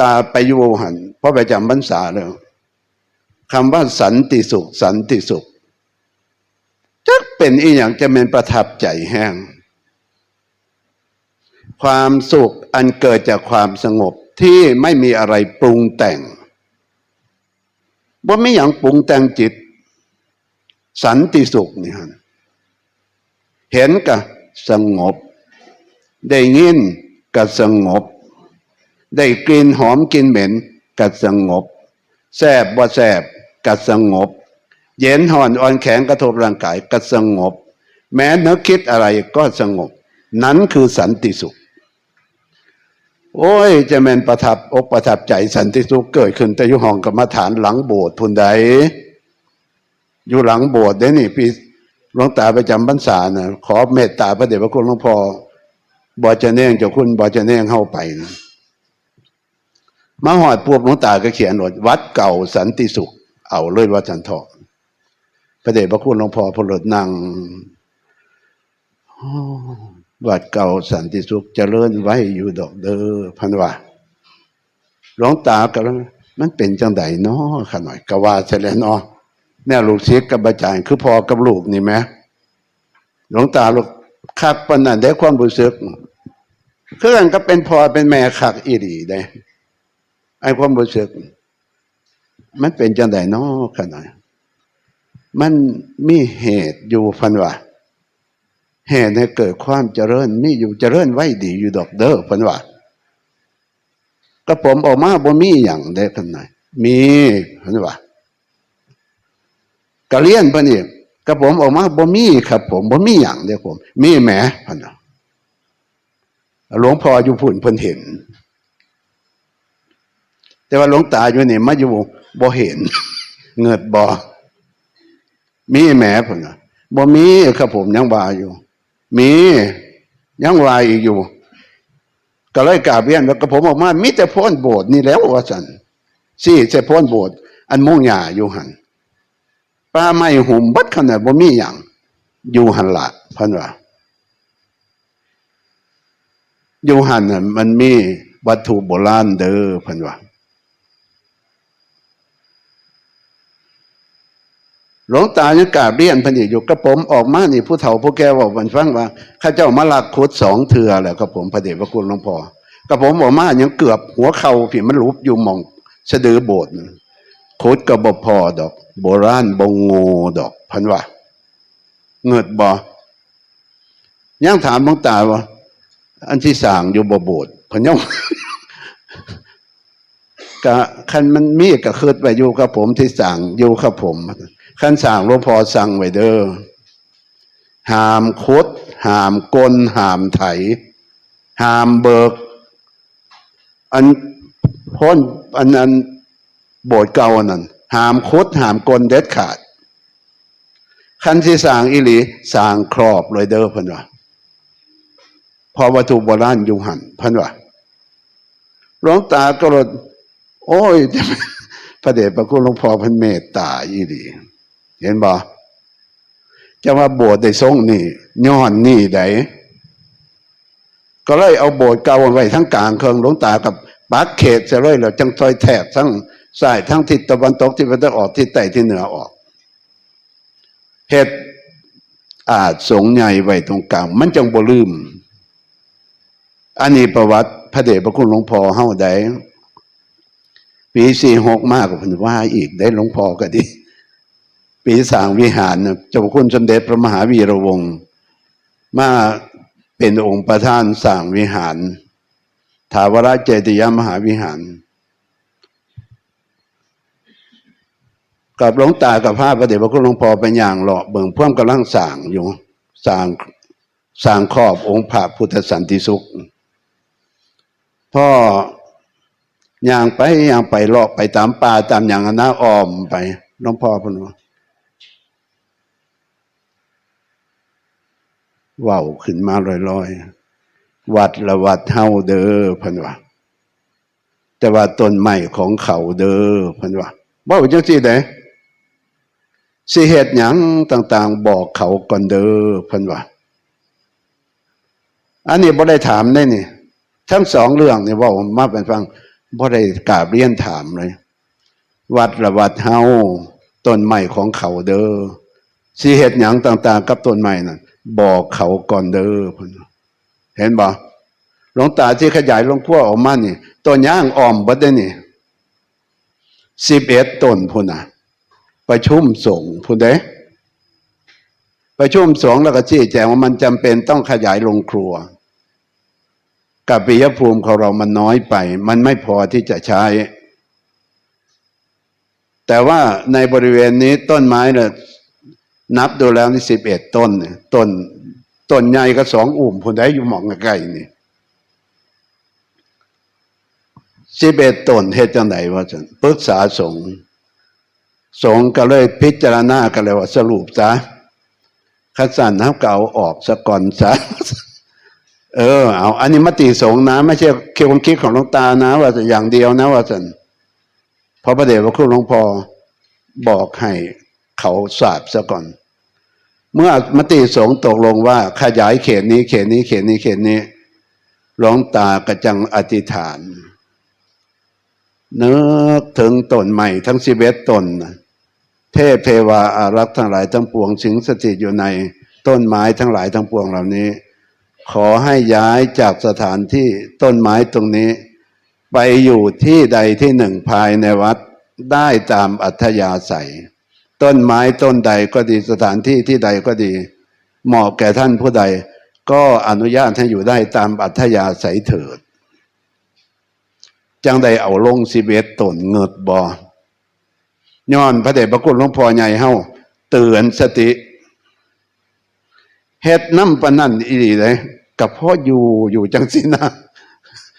ตาไปอยู่หันเพราะไปจำพรรษาเลยคำว่าสันติสุข สันติสุขจักเป็นอีอย่างจะเป็นประทับใจแห้ง ความสุขอันเกิดจากความสงบที่ไม่มีอะไรปรุงแต่งว่าไม่อย่างปรุงแต่งจิต สันติสุขนี่ฮะเห็นกับสงบ ได้ยินกับสงบ ได้กลิ่นหอมกลิ่นเหม็นกับสงบแซบบ่แซบกับสงบ เย็นห่อนอ่อนแข็งกระทบร่างกายก็สงบ แม้นึกคิดอะไรก็สงบ นั้นคือสันติสุข โอ้ยจะแม่นประทับอกประทับใจสันติสุขเกิดขึ้นแต่อยู่ห้องกรรมฐานหลังโบสถ์พุนใดอยู่หลังโบสถ์เด้นี่พี่หลวงตาไปจำพรรษานะขอเมตตาพระเดชพระคุณหลวงพ่อบอจะเน่งเจ้าคุณบอจะเน่งเข้าไปนะ มาหอดพวกหลวงตาก็เขียนว่าวัดเก่าสันติสุข เอาเลยวัดจันทองพระเดชพระคุณหลวงพ่อพลดนั่งวัดเก่าสันติสุขเจริญไว้อยู่ดอกเด้อพันว่าหลวงตาก็แล้วมันเป็นจังไดเนาะขะหน่อยกว่าเสร็จแล้วเนาะแน่ลูกศิษย์กับอาจารย์คือพอกับลูกนี่ไหมหลวงตาลูกคักปนนันได้ความรู้สึกเครื่องก็เป็นพอเป็นแม่คักอีดีได้ ไอ้ความรู้สึก มันเป็นจังไดนาะขน่อยมันมีเหตุอยู่พันว่าเหตุให้เกิดความเจริญมีอยู่เจริญไว้ดีอยู่ดอกเด้อพันว่าก็ผมออกมาบ่มีอย่างได้พันไหนมีพันว่ากะเลียนปะนี่กระผมออกมาบ่มีครับ ผมบ่มีอย่างเด้อผม มีแหมพันว่หลวงพ่ออยู่พุ่นเพิ่นเห็น แต่ว่าหลวงตาอยู่นี่มาอยู่บ่เห็น เงิดบ่มีแหมผมนะบ่มีครับผมยังว่าอยู่ มียังว่าอีกอยู่ ก็เลยกราบเรียนแล้วก็ผมออกมามีแต่พ้นโบสถ์นี่แล้วว่าสันสี่แต่พ้นโบสถ์อันมุ่งหญ้าอยู่หันป้าไม้หุ่มบัดขนาดบ่มีอย่างอยู่หันละพันว่าอยู่หันน่ะมันมีวัตถุโบราณเด้อพันว่า หลวงตายังกาบเรียนพันอีกอยู่กระผมออกมานี่ผู้เฒ่าผู้แก่บอกมันฟังว่าข้าเจ้ามาลักขุดสองเถื่อแหละกระผมพระเดชพระคุณหลวงพ่อกระผมออกมายังเกือบหัวเข่าพี่มันรูปอยู่มองสะดือโบสถ์ขุดกระบพอดอก โบราณบงโงดอกพันว่าเงิดบอยังถามหลวงตาว่าอันที่สั่งอยู่บ่โบสถ์พันยังกะคันมันมีกะคืดไปอยู่กับผมที่สั่งอยู่กับผม คันสั่งหลวงพ่อสั่งไว้เด้อหามคดหามกลหามไถ หามเบิก อันพ้นอันนั้นโบสถ์เก่าอันนั้นหามคดหามกลเด็ดขาดคันที่สั่งอิลีสั่งครอบเลยเด้อเพันว่าพอวัตถุโบราณอยู่หันเพันว่าหลวงตาก็เลยโอ้ยพระเดชพระคุณหลวงพ่อพันเมตตาอีดี เห็นบ่จะว่าโบสถ์ได้ทรงนี่ย้อนนี่ไดก็เลยเอาโบสถ์เก่าไว้ทั้งกลางเครื่องหลวงตากับปักเขตจะเลยแล้วจังซอยแถบทั้งสายทั้งทิศตะวันตกทิศตะวันออกทิศใต้ทิศเหนือออกเหตุอาจสงใหญ่ไว้ตรงกลาง มันจังบ่ลืม อันนี้ประวัติพระเดชพระคุณหลวงพ่อเฮาได้ปีสี่หกมากกว่าพันว่าอีกได้หลวงพ่อก็ดี ปีสางวิหารนะเจ้าคุณสมเด็จพระมหาวีระวงศ์มาเป็นองค์ประธานสางวิหาร ถาวรเจติยมหาวิหาร กับหลวงตากับพระพระเดชพระคุณหลวงพ่อเป็นอย่างหล่อเบิ่งพ่วงกำลังสางอยู่สางสางครอบองค์พระพุทธสันติสุข พ่อย่างไปย่างไปลอกไปตามป่าตามอย่างอนาอ้อมไปหลวงพ่อพนว ว่าวขึ้นมาลอยๆ วัดละวัดเฮาเด้อพันว่าแต่ว่าต้นไม้ของเขาเด้อพันว่าว่าจังซี่เด้สิเหตุหยังต่าง ๆ บอกเขาก่อนเด้อพันว่าอันนี้บ่ได้ถามได้นี่ ทั้งสองเรื่องเนี่ยว่ามาเป็นฟังบ่ได้กราบเรียนถามเลย วัดละวัดเฮาต้นไม้ของเขาเด้อสิเฮ็ดหยังต่าง ๆ กับต้นไม้นั่น บอกเขาก่อนเด้อพ่นเห็นบ่หลวงตาที่ขยายหลวงพ่อออกมานี่ต้นย่างอ้อมบิดได้นี่11ต้นพุ่นน่ะประชุมสงพุ่นเด้ประชุมสงแล้วก็ชี้แจงว่ามันจำเป็นต้องขยายโรงครัวกับปิยภูมิของเรามันน้อยไป มันไม่พอที่จะใช้ แต่ว่าในบริเวณนี้ต้นไม้เนี่ย นับดูแล้วนี่สิบเอ็ดต้นเนี่ยต้นต้นใหญ่ก็สองอุ่มผลได้อยู่หมองใกล้ๆนี่สิบเอ็ดต้นเหตุจังไหนวะจันปรึกษาสงฆ์สงฆ์ก็เลยพิจารณากันเลยว่าสรุปซะขัสันน้ำเก่าออกสะก่อนซะเออเอาอันนี้มติสงฆ์นะ ไม่ใช่เคียวความคิดของหลวงตานะ ว่าจะอย่างเดียวนะว่าสันเพราะพระเดชพระคุณหลวงพ่อบอกให้เขาสาบซะก่อน เมื่อมติสงฆ์ตกลงว่าขยายเขตนี้เขตนี้เขตนี้เขตนี้หลวงตากระจังอธิษฐานนึกถึงต้นใหม่ทั้งสิบเอ็ดต้นเทพเทวาอารักษ์ทั้งหลายทั้งปวงสิงสถิตอยู่ในต้นไม้ทั้งหลายทั้งปวงเหล่านี้ ขอให้ย้ายจากสถานที่ต้นไม้ตรงนี้ ไปอยู่ที่ใดที่หนึ่งภายในวัดได้ตามอัธยาศัย ต้นไม้ต้นใดก็ดีสถานที่ที่ใดก็ดี เหมาะแก่ท่านผู้ใด ก็อนุญาตให้อยู่ได้ตามอัธยาศัยเถิด จังใดเอาลงสิเบตตนเงิดบอย้อนพระเดชพระคุณหลวงพ่อใหญ่เฮาเตือนสติเฮ็ดน้ำปนนั่นอีหลีเลยกับพ่ออยู่อยู่จังสินะ